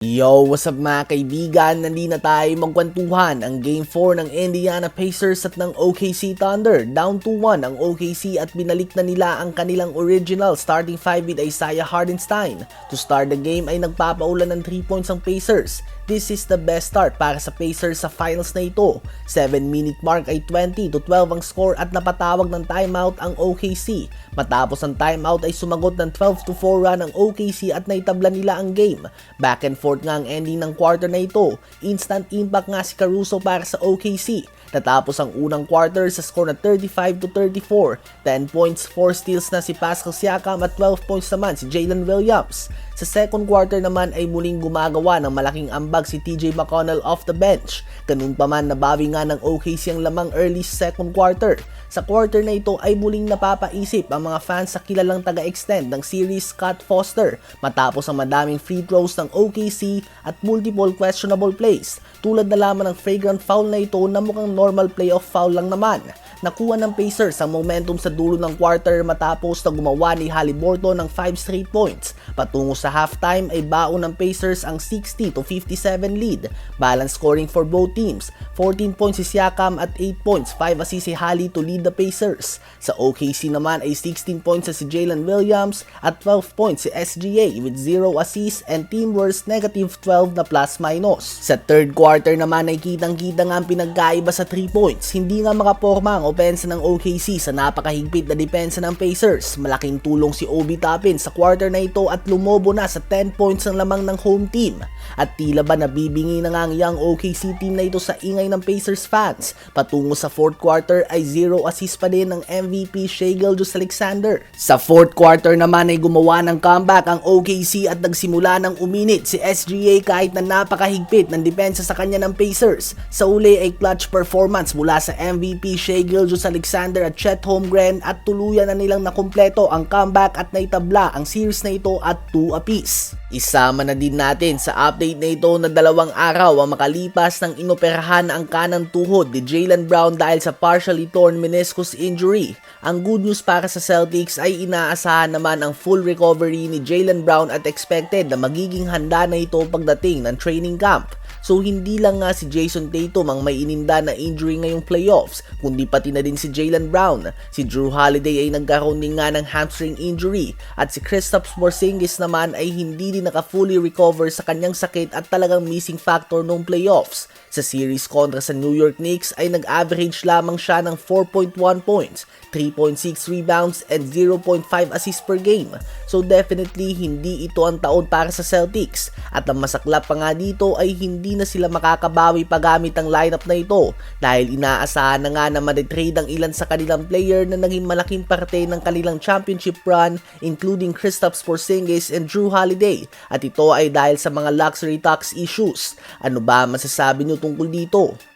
Yo, what's up mga kaibigan? Nandi na tayo magkwentuhan ang Game 4 ng Indiana Pacers at ng OKC Thunder. Down 2-1 ang OKC at binalik na nila ang kanilang original starting 5 with Isaiah Hardenstein. To start the game ay nagpapaulan ng 3 points ang Pacers. This is the best start para sa Pacers sa finals na ito. 7 minute mark ay 20 to 12 ang score at napatawag ng timeout ang OKC. Matapos ang timeout ay sumagot ng 12 to 4 run ang OKC at naitabla nila ang game. Back and forth nga ang ending ng quarter na ito. Instant impact nga si Caruso para sa OKC. Natapos ang unang quarter sa score na 35 to 34. 10 points, 4 steals na si Pascal Siakam at 12 points naman si Jalen Williams. Sa second quarter naman ay muling gumagawa ng malaking ambag si TJ McConnell off the bench. Ganun pa man nabawi nga ng OKC ang lamang early second quarter. Sa quarter na ito ay muling napapaisip ang mga fans sa kilalang taga-extend ng series Scott Foster matapos ang madaming free throws ng OKC at multiple questionable plays. Tulad na lamang ng flagrant foul na ito na mukhang normal playoff foul lang naman. Nakuha ng Pacers ang momentum sa dulo ng quarter matapos na gumawa ni Haliburton ng 5 straight points. Patungo sa halftime ay baon ng Pacers ang 60 to 57 lead. Balance scoring for both teams. 14 points si Siakam at 8 points, 5 assists si Hali to lead the Pacers. Sa OKC naman ay 16 points sa si Jalen Williams at 12 points si SGA with 0 assists and team worst negative 12 na plus minus. Sa third quarter naman ay kitang-kita nga ang pinagkaiba sa 3 points. Hindi nga makaporma ang opensa ng OKC sa napakahigpit na depensa ng Pacers. Malaking tulong si Obi Toppin sa quarter na ito at lumobo na sa 10 points ang lamang ng home team. At tila ba nabibingi na nga ang young OKC team na ito sa ingay ng Pacers fans. Patungo sa fourth quarter ay 0 assist pa din ng MVP Shea Gilgeous Alexander. Sa fourth quarter naman ay gumawa ng comeback ang OKC at nagsimula ng uminit si SGA kahit na napakahigpit ng depensa sa kanya ng Pacers. Sa uli ay clutch performance mula sa MVP Shea Gilgeous Alexander at Chet Holmgren at tuluyan na nilang nakumpleto ang comeback at naitabla ang series na ito at 2 apiece. Isama na din natin sa update na ito na dalawang araw ang makalipas ng inoperahan ang kanang tuhod ni Jalen Brown dahil sa partially torn meniscus injury. Ang good news para sa Celtics ay inaasahan naman ang full recovery ni Jalen Brown at expected na magiging handa na ito pagdating ng training camp. So hindi lang nga si Jason Tatum ang may ininda na injury ngayong playoffs, kundi pati na din si Jalen Brown. Si Drew Holiday ay nagkaroon din nga ng hamstring injury at si Kristaps Porzingis naman ay hindi din naka-fully recover sa kanyang sakit at talagang missing factor noong playoffs. Sa series kontra sa New York Knicks ay nag-average lamang siya ng 4.1 points, 3.6 rebounds, and 0.5 assists per game. So definitely hindi ito ang taon para sa Celtics. At ang masaklap pa nga dito ay hindi na sila makakabawi pagamit ang lineup na ito dahil inaasahan na nga na maditrade ang ilan sa kanilang player na naging malaking parte ng kanilang championship run including Kristaps Porzingis and Drew Holiday at ito ay dahil sa mga luxury tax issues. Ano ba masasabi nyo tungkol dito?